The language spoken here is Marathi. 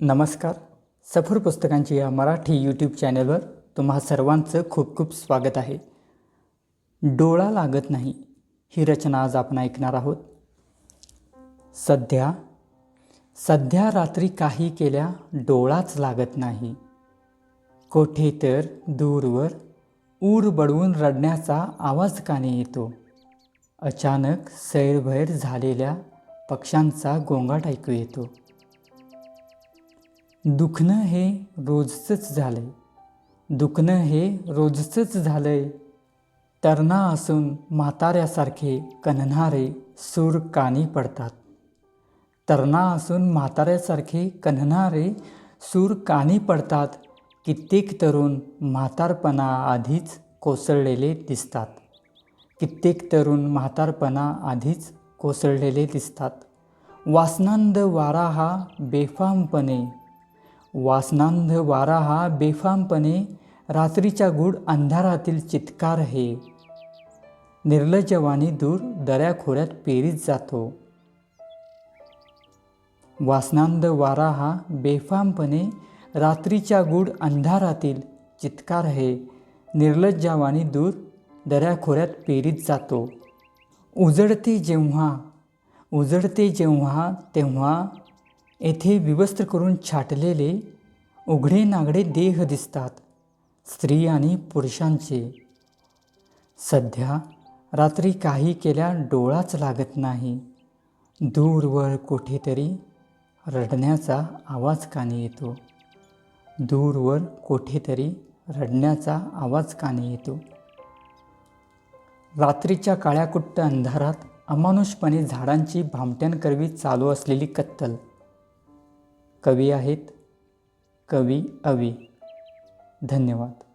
नमस्कार. सफर पुस्तकांची या मराठी यूट्यूब चॅनलवर तुम्हा सर्वांचं खूप खूप स्वागत आहे. डोळा लागत नाही ही रचना आज आपण ऐकणार आहोत. सध्या सध्या रात्री काही केल्या डोळाच लागत नाही. कोठे तर दूरवर ऊर बडवून रडण्याचा आवाज काने येतो. अचानक सैरभैर झालेल्या पक्ष्यांचा गोंगाट ऐकू येतो. दुखणं हे रोजचंच झालंय. दुखणं हे रोजचंच झालंय. तरणा असून म्हाताऱ्यासारखे कन्हणारे सूर कानी पडतात. तरणा असून म्हाताऱ्यासारखे कन्हणारे सूर कानी पडतात. कित्येक तरुण म्हातारपणा आधीच कोसळलेले दिसतात. कित्येक तरुण म्हातारपणा आधीच कोसळलेले दिसतात. वासनांद वारा हा बेफामपणे वासनांध वारा हा बेफामपणे रात्रीच्या गूढ अंधारातील चित्कार हे. निर्लजवानी दूर दऱ्याखोऱ्यात पेरीत जातो. वासनांद वारा हा बेफामपणे रात्रीच्या गूढ अंधारातील चित्कार हे. निर्लज्जावानी दूर दऱ्याखोऱ्यात पेरीत जातो. उजडते जेव्हा उजडते जेव्हा तेव्हा येथे विवस्त्र करून छाटलेले उघडे नागडे देह दिसतात स्त्री आणि पुरुषांचे. सध्या रात्री काही केल्या डोळाच लागत नाही. दूरवर कुठेतरी रडण्याचा आवाज कानी येतो. दूरवर कुठेतरी रडण्याचा आवाज कानी येतो. रात्रीच्या काळ्याकुट्ट अंधारात अमानुषपणे झाडांची भामट्यांकरवी चालू असलेली कत्तल कवी आहेत कवी अवी. धन्यवाद.